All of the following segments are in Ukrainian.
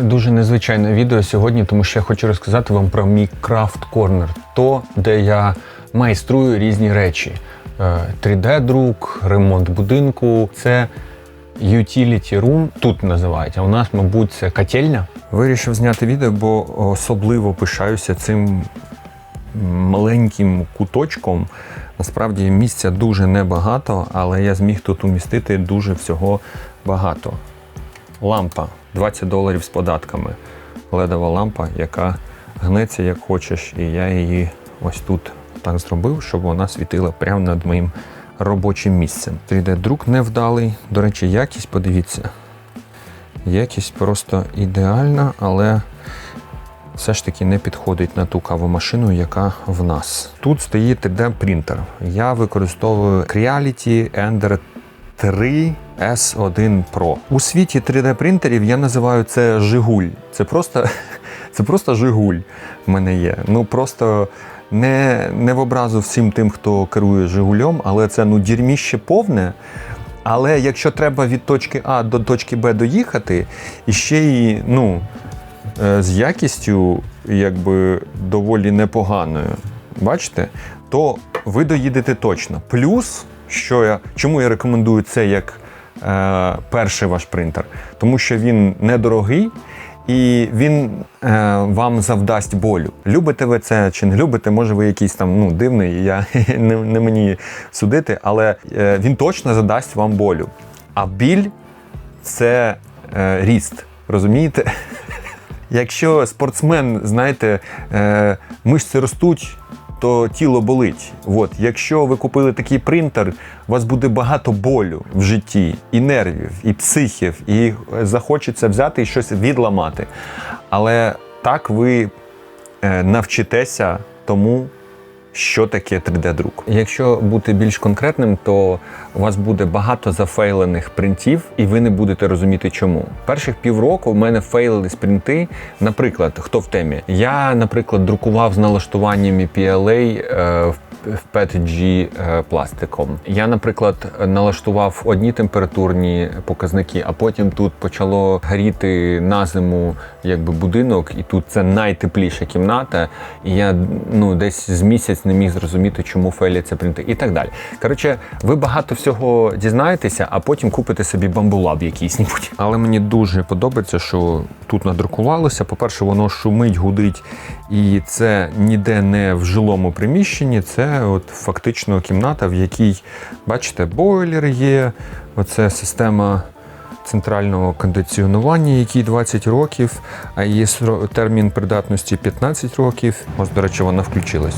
Дуже незвичайне відео сьогодні, тому що я хочу розказати вам про мій крафт корнер, то де я майструю різні речі: Е, 3D-друк, ремонт будинку. Це utility room, тут називають, а у нас, мабуть, це котельня. Вирішив зняти відео, бо особливо пишаюся цим маленьким куточком. Насправді місця дуже небагато, але я зміг тут умістити дуже всього багато. Лампа 20 доларів з податками. Ледова лампа, яка гнеться як хочеш, і я її ось тут так зробив, щоб вона світила прямо над моїм робочим місцем. 3D-друк невдалий. До речі, якість, подивіться. Якість просто ідеальна, але все ж таки не підходить на ту кавомашину, яка в нас. Тут стоїть 3D-принтер. Я використовую Creality Ender 3 S1 Pro. У світі 3D-принтерів я називаю це Жигуль. Це просто, це просто Жигуль в мене є. Ну просто не, не в образу всім тим, хто керує Жигулем, але це ну дірміще повне. Але якщо треба від точки А до точки Б доїхати, і ще й ну, е, з якістю якби доволі непоганою, бачите, то ви доїдете точно. Плюс, що я, чому я рекомендую це як е, перший ваш принтер? Тому що він недорогий. І він е, вам завдасть болю. Любите ви це чи не любите, може ви якийсь там ну, дивний, я не, не мені судити, але е, він точно задасть вам болю. А біль це е, ріст. Розумієте? Якщо спортсмен, знаєте, е, мишці ростуть, то тіло болить. От, якщо ви купили такий принтер, у вас буде багато болю в житті, і нервів, і психів, і захочеться взяти і щось відламати. Але так ви е, навчитеся тому, що таке 3D-друк. Якщо бути більш конкретним, то у вас буде багато зафейлених принтів, і ви не будете розуміти, чому. Перших півроку в мене фейлились принти. Наприклад, хто в темі? Я, наприклад, друкував з налаштуваннями PLA е, в в PETG е, пластиком. Я, наприклад, налаштував одні температурні показники, а потім тут почало горіти на зиму якби будинок, і тут це найтепліша кімната. І я ну десь з місяць не міг зрозуміти, чому фейляться принти, і так далі. Коротше, ви багато всього дізнаєтеся, а потім купите собі бамбулаб якийсь нібудь. Але мені дуже подобається, що тут надрукувалося. По-перше, воно шумить, гудить, і це ніде не в жилому приміщенні. Це от фактично кімната, в якій, бачите, бойлер є. Оце система центрального кондиціонування, який 20 років, а сро- термін придатності 15 років. Ось, до речі, вона включилась.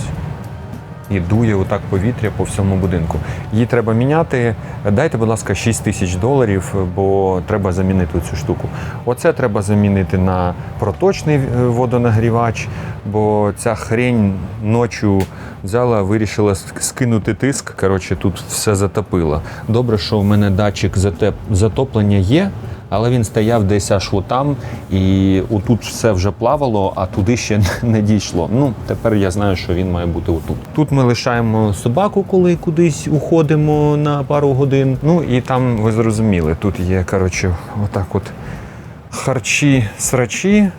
І дує отак повітря по всьому будинку. Її треба міняти. Дайте, будь ласка, 6 тисяч доларів, бо треба замінити цю штуку. Оце треба замінити на проточний е, водонагрівач, бо ця хрень ночі взяла, вирішила скинути тиск. Коротше, тут все затопило. Добре, що в мене датчик затоплення є. Але він стояв десь аж отам, і отут все вже плавало, а туди ще не дійшло. Ну, тепер я знаю, що він має бути отут. Тут ми лишаємо собаку, коли кудись уходимо на пару годин. Ну і там ви зрозуміли, тут є, коротше, отак от харчі, срачі.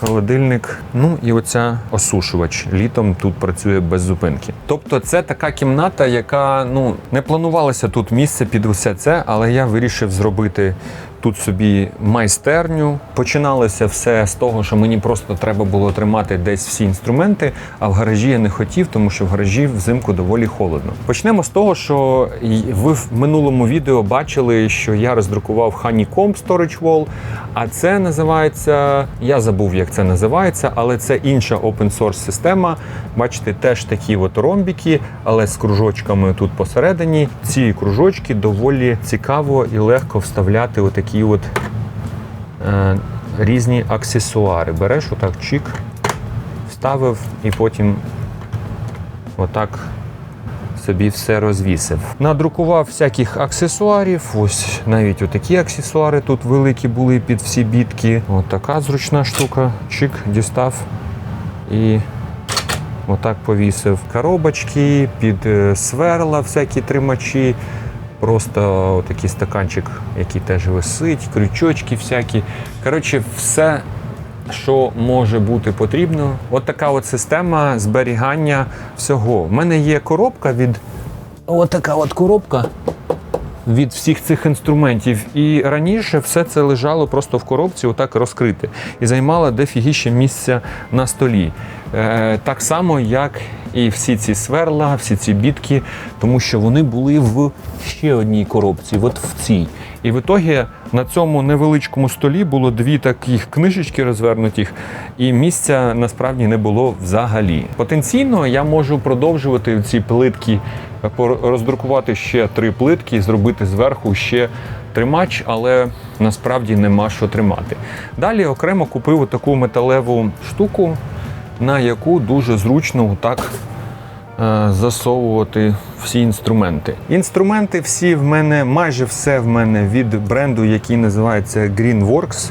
Холодильник, ну і оця осушувач літом тут працює без зупинки. Тобто, це така кімната, яка ну не планувалося тут місце під усе це, але я вирішив зробити тут собі майстерню. Починалося все з того, що мені просто треба було тримати десь всі інструменти, а в гаражі я не хотів, тому що в гаражі взимку доволі холодно. Почнемо з того, що ви в минулому відео бачили, що я роздрукував Honeycomb Storage Wall, а це називається, я забув, як це називається, але це інша open source система. Бачите, теж такі от ромбіки, але з кружочками тут посередині. Ці кружочки доволі цікаво і легко вставляти отакі от е, різні аксесуари. Береш отак чик, вставив і потім отак собі все розвісив. Надрукував всяких аксесуарів. Ось навіть отакі аксесуари тут великі були під всі бітки. Ось така зручна штука. Чик, дістав і отак повісив. Коробочки під е, сверла, всякі тримачі. Просто такий стаканчик, який теж висить, крючочки всякі. Коротше, все, що може бути потрібно. От така от система зберігання всього. У мене є коробка від. От от коробка від всіх цих інструментів. І раніше все це лежало просто в коробці, отак розкрите, і займало дефігіще місця на столі. Е, так само, як і всі ці сверла, всі ці бітки, тому що вони були в ще одній коробці, от в цій. І в ітогі на цьому невеличкому столі було дві таких книжечки розвернутих, і місця насправді не було взагалі. Потенційно я можу продовжувати ці плитки, роздрукувати ще три плитки і зробити зверху ще тримач, але насправді нема що тримати. Далі окремо купив таку металеву штуку, на яку дуже зручно отак е, засовувати всі інструменти. Інструменти всі в мене, майже все в мене від бренду, який називається Greenworks.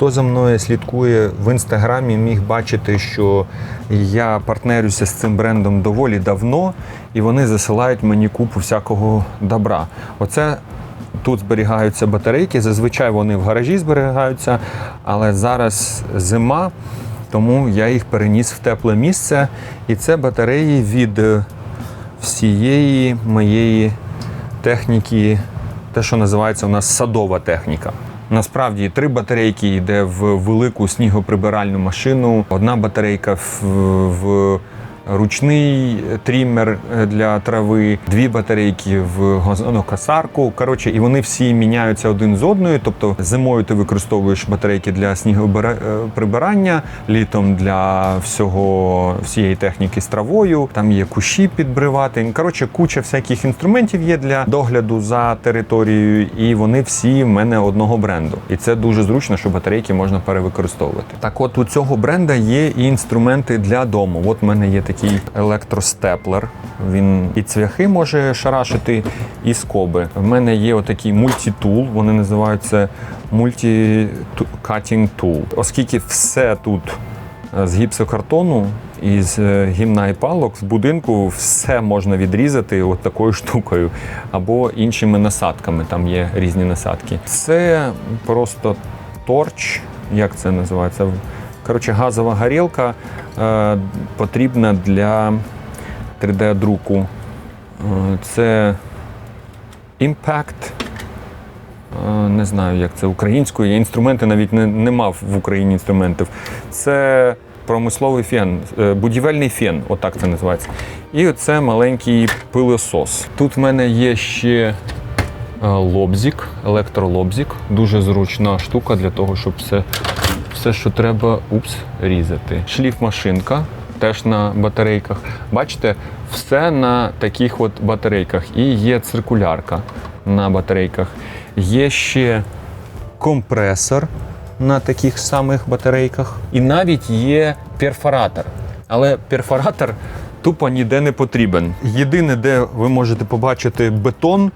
Хто за мною слідкує в інстаграмі, міг бачити, що я партнерюся з цим брендом доволі давно, і вони засилають мені купу всякого добра. Оце тут зберігаються батарейки. Зазвичай вони в гаражі зберігаються, але зараз зима, тому я їх переніс в тепле місце. І це батареї від е, всієї моєї техніки, те, що називається у нас садова техніка. Насправді три батарейки йде в велику снігоприбиральну машину, одна батарейка в, в ручний трімер е, для трави, дві батарейки в газонокосарку. Коротше, і вони всі міняються один з одною. Тобто зимою ти використовуєш батарейки для снігоприбирання, літом для всього всієї техніки з травою. Там є кущі підбривати. Коротше, куча всяких інструментів є для догляду за територією, і вони всі в мене одного бренду. І це дуже зручно, що батарейки можна перевикористовувати. Так, от у цього бренда є і інструменти для дому. От в мене є такий електростеплер. Він і цвяхи може шарашити, і скоби. В мене є отакий мультитул, вони називаються multi-cutting tool. Оскільки все тут е, з гіпсокартону і з е, гімна і палок з будинку все можна відрізати от такою штукою або іншими насадками. Там є різні насадки. Це просто торч, як це називається? Коротше, газова горілка е, потрібна для 3D-друку. Е, це Impact. Е, Не знаю, як це українською. Я інструменти навіть не, не мав в Україні інструментів. Це промисловий фен, е, будівельний фен, отак це називається. І оце маленький пилосос. Тут в мене є ще лобзик, електролобзик. Дуже зручна штука для того, щоб все, все що треба, упс, різати. Шліфмашинка. Теж на батарейках. Бачите, все на таких от батарейках. І є циркулярка на батарейках. Є ще компресор на таких самих батарейках. І навіть є перфоратор. Але перфоратор тупо ніде не потрібен. Єдине, де ви можете побачити бетон,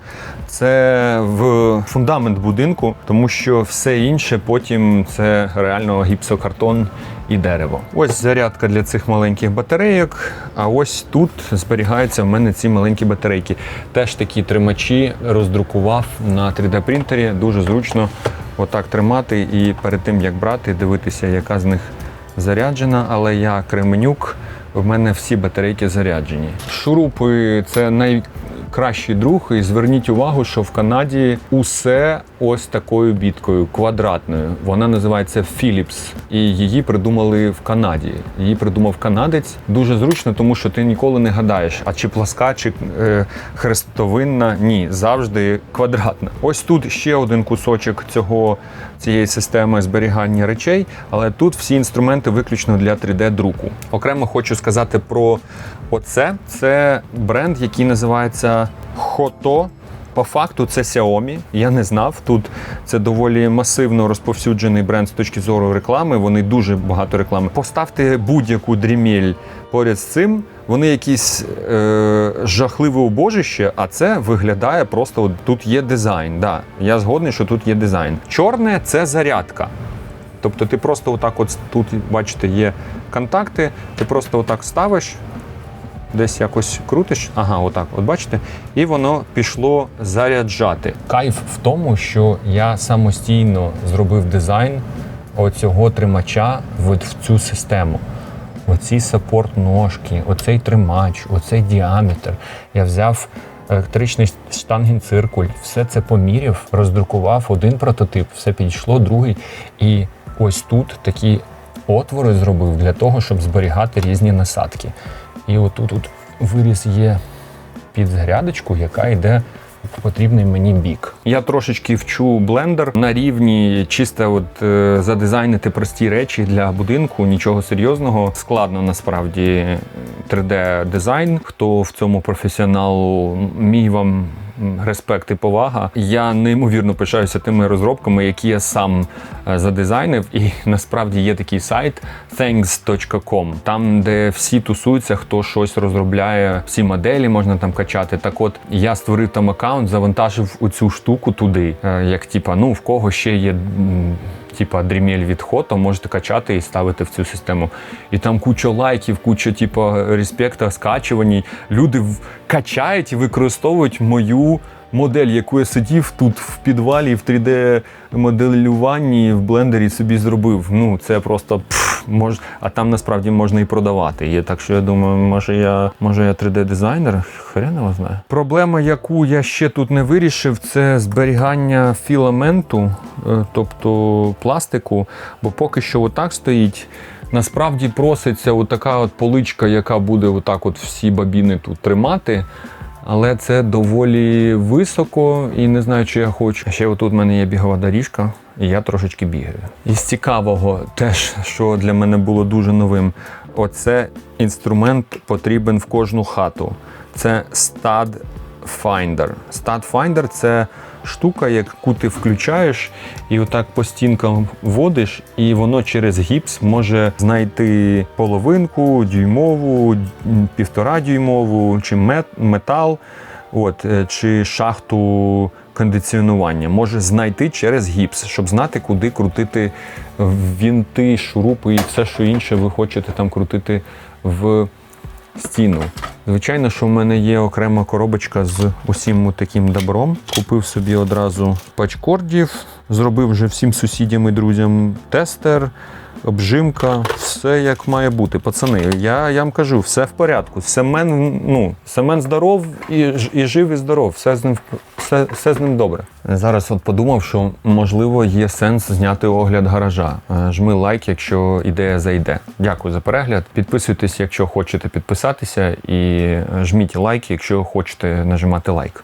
це в фундамент будинку, тому що все інше потім це реально гіпсокартон і дерево. Ось зарядка для цих маленьких батарейок. А ось тут зберігаються в мене ці маленькі батарейки. Теж такі тримачі роздрукував на 3D-принтері. Дуже зручно отак тримати і перед тим як брати, дивитися, яка з них заряджена. Але я кременюк, в мене всі батарейки заряджені. Шурупи це найкращий друг. І зверніть увагу, що в Канаді усе ось такою біткою, квадратною. Вона називається Philips. І її придумали в Канаді. Її придумав канадець. Дуже зручно, тому що ти ніколи не гадаєш, а чи пласка, чи е, хрестовинна. Ні, завжди квадратна. Ось тут ще один кусочок цього цієї системи зберігання речей, але тут всі інструменти виключно для 3D-друку. Окремо хочу сказати про оце. Це бренд, який називається Hoto. По факту це Xiaomi. Я не знав. Тут це доволі масивно розповсюджений бренд з точки зору реклами. Вони дуже багато реклами. Поставте будь-яку дрімель поряд з цим. Вони якісь е, жахливе убожище, а це виглядає просто. От, тут є дизайн. Да, я згодний, що тут є дизайн. Чорне це зарядка. Тобто ти просто отак, от тут бачите, є контакти, ти просто отак ставиш десь якось крутиш. Ага, отак, от бачите, і воно пішло заряджати. Кайф в тому, що я самостійно зробив дизайн оцього тримача в цю систему. Оці саппорт ножки, оцей тримач, оцей діаметр. Я взяв електричний штангенциркуль, все це поміряв, роздрукував один прототип, все підійшло, другий. І ось тут такі отвори зробив для того, щоб зберігати різні насадки. І отут от виріз є під грядочку, яка йде потрібний мені бік. Я трошечки вчу блендер на рівні чисто от е, задизайнити прості речі для будинку, нічого серйозного. Складно насправді 3D дизайн. Хто в цьому професіонал, мій вам респект і повага. Я неймовірно пишаюся тими розробками, які я сам е, задизайнив. І насправді є такий сайт thanks.com, там, де всі тусуються, хто щось розробляє, всі моделі можна там качати. Так от я створив там аккаунт, завантажив оцю штуку туди. е, Як типа, ну в кого ще є. Типа дрімель від хото можете качати і ставити в цю систему. І там куча лайків, куча типа респекта, скачувань. Люди качають і використовують мою модель, яку я сидів тут в підвалі в 3D-моделюванні в блендері собі зробив. Ну це просто пф, мож... а там насправді можна і продавати. Є так, що я думаю, може я може я 3D-дизайнер? Хрен його знає. Проблема, яку я ще тут не вирішив, це зберігання філаменту, е, тобто пластику, бо поки що отак стоїть. Насправді проситься отака от поличка, яка буде отак от всі бабіни тут тримати. Але це доволі високо і не знаю, чи я хочу. Ще отут в мене є бігова доріжка, і я трошечки бігаю. Із цікавого, теж, що для мене було дуже новим, оце інструмент потрібен в кожну хату. Це стад Finder. Finder – це штука, яку ти включаєш і отак по стінкам водиш, і воно через гіпс може знайти половинку, дюймову, півтора дюймову, чи метал, от, е, чи шахту кондиціонування. Може знайти через гіпс, щоб знати, куди крутити вінти, шурупи і все, що інше ви хочете там крутити в стіну. Звичайно, що в мене є окрема коробочка з усім таким добром. Купив собі одразу пачкордів, зробив вже всім сусідям і друзям тестер, обжимка, все як має бути. Пацани, я, я вам кажу, все в порядку. Семен, ну, Семен здоров і, і жив, і здоров. Все з ним в- все, все з ним добре. Зараз от подумав, що можливо є сенс зняти огляд гаража. Е, Жми лайк, якщо ідея зайде. Дякую за перегляд. Підписуйтесь, якщо хочете підписатися, і е, жміть лайк, якщо хочете нажимати лайк.